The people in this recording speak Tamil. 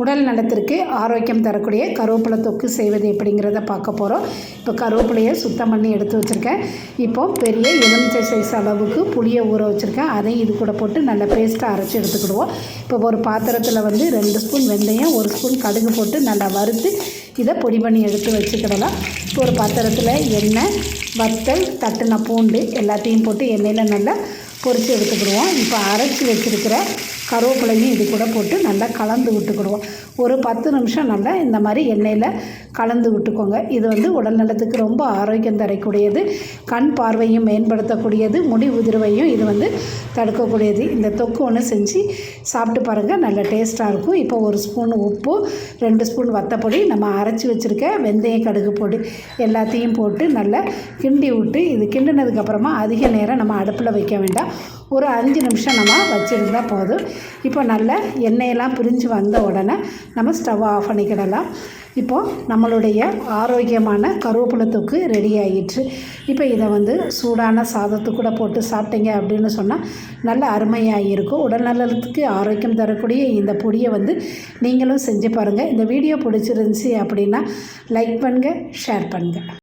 உடல் நலத்திற்கு ஆரோக்கியம் தரக்கூடிய கருவேப்பிலை தொக்கு செய்வது எப்படிங்கிறத பார்க்க போகிறோம் இப்போ கருவேப்பிலையை சுத்தம் பண்ணி எடுத்து வச்சுருக்கேன். இப்போ பெரிய எலுமிச்சை சைஸ் அளவுக்கு புளியை ஊற வச்சுருக்கேன். அதையும் இது கூட போட்டு நல்ல பேஸ்ட்டாக அரைச்சி எடுத்துக்கிடுவோம். இப்போ ஒரு பாத்திரத்தில் வந்து ரெண்டு ஸ்பூன் வெந்தயம் ஒரு ஸ்பூன் கடுகு போட்டு நல்லா வறுத்து இதை பொடி பண்ணி எடுத்து வச்சுக்கிடலாம். இப்போ ஒரு பாத்திரத்தில் எண்ணெய் வத்தல் தட்டின பூண்டு எல்லாத்தையும் போட்டு எண்ணெயில் நல்லா பொரித்து எடுத்துக்கிடுவோம். இப்போ அரைச்சி வச்சுருக்கிற கருவேப்பிலையும் இது கூட போட்டு நல்லா கலந்து விட்டுக்கிடுவோம். ஒரு பத்து நிமிஷம் நல்லா இந்த மாதிரி எண்ணெயில் கலந்து விட்டுக்கோங்க. இது வந்து உடல் நலத்துக்கு ரொம்ப ஆரோக்கியம் தரக்கூடியது. கண் பார்வையும் மேம்படுத்தக்கூடியது. முடி உதிர்வையும் இது வந்து தடுக்கக்கூடியது. இந்த தொக்கு ஒன்று செஞ்சு சாப்பிட்டு பாருங்கள் நல்ல டேஸ்ட்டாக இருக்கும். இப்போ ஒரு ஸ்பூன் உப்பு ரெண்டு ஸ்பூன் வத்தப்பொடி நம்ம அரைச்சி வச்சுருக்க வெந்தய கடுகு பொடி எல்லாத்தையும் போட்டு நல்லா கிண்டி விட்டு இது கிண்டினதுக்கப்புறமா அதிக நேரம் நம்ம அடுப்பில் வைக்க வேண்டாம். ஒரு அஞ்சு நிமிஷம் நம்ம வச்சுருந்தா போதும். இப்போ நல்ல எண்ணெயெல்லாம் பிரிஞ்சு வந்த உடனே நம்ம ஸ்டவ் ஆஃப் பண்ணிக்கிடலாம். இப்போது நம்மளுடைய ஆரோக்கியமான கருவேப்பிலத்துக்கு ரெடி ஆகிடுச்சு இப்போ இதை வந்து சூடான சாதத்து கூட போட்டு சாப்பிட்டீங்க அப்படின்னு சொன்னால் நல்ல அருமையாக இருக்கும். உடல் நலத்துக்கு ஆரோக்கியம் தரக்கூடிய இந்த பொடியை வந்து நீங்களும் செஞ்சு பாருங்கள் இந்த வீடியோ பிடிச்சிருந்துச்சி அப்படின்னா லைக் பண்ணுங்கள் ஷேர் பண்ணுங்கள்